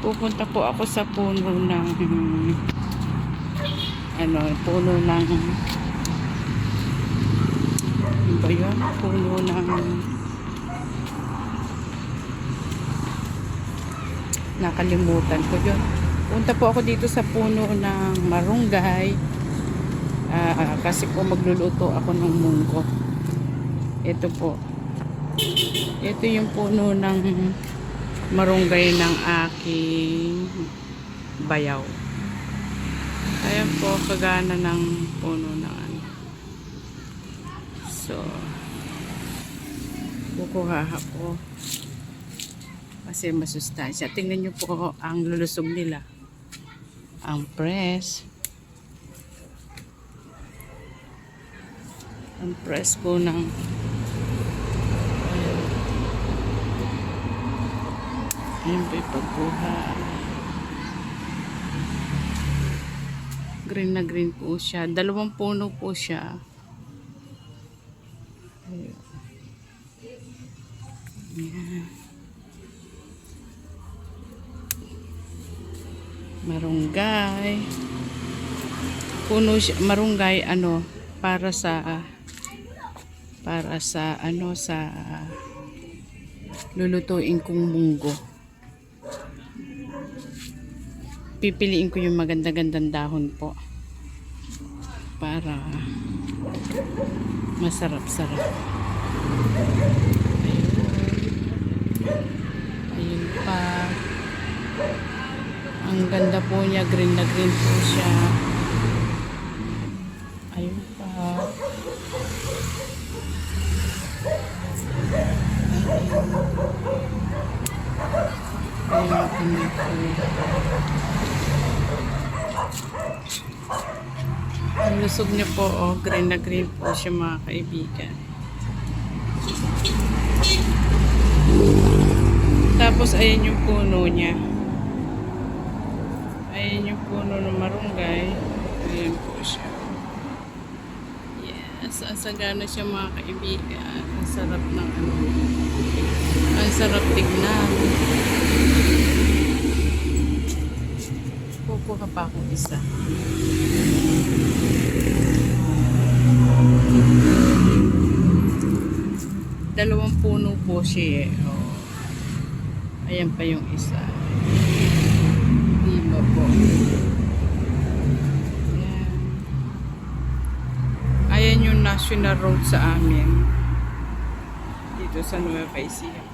Pupunta po ako sa puno ng ano, puno ng ano ba yun? Puno ng nakalimutan ko yun. Punta po ako dito sa puno ng marunggay Ah, kasi po magluluto ako ng munggo. Ito po. Ito yung puno ng marunggay ng aking bayaw. Ayan po, kagana ng puno ng ano. So, kukuha ako. Kasi masustansya. Tingnan nyo po ang lulusog nila. Ang press. Ang press po ng Yung pagkuha. Green na green po siya. Dalawang puno po siya. Ayan. Marunggay. Puno siya, marunggay ano, para sa para sa ano sa lulutuin kong munggo. Pipiliin ko yung maganda-gandang dahon po para masarap-sarap. Ayun. Pa. Ang ganda po niya, green na green po siya. Ayun pa. Ayun ang lusog niya po, oh, green na green po siya mga kaibigan. Tapos ayan yung puno niya. Ayan yung puno ng marunggay. Ayan po siya. Yes, ang sagana siya mga kaibigan. Ang sarap ng ano. Ang sarap tignan. Kukuha pa akong isa. Dalawang puno po siya eh. Oh. Ayan pa yung isa. Diba po? Ayan. Ayan yung national road sa amin. Dito sa Nueva Ecija.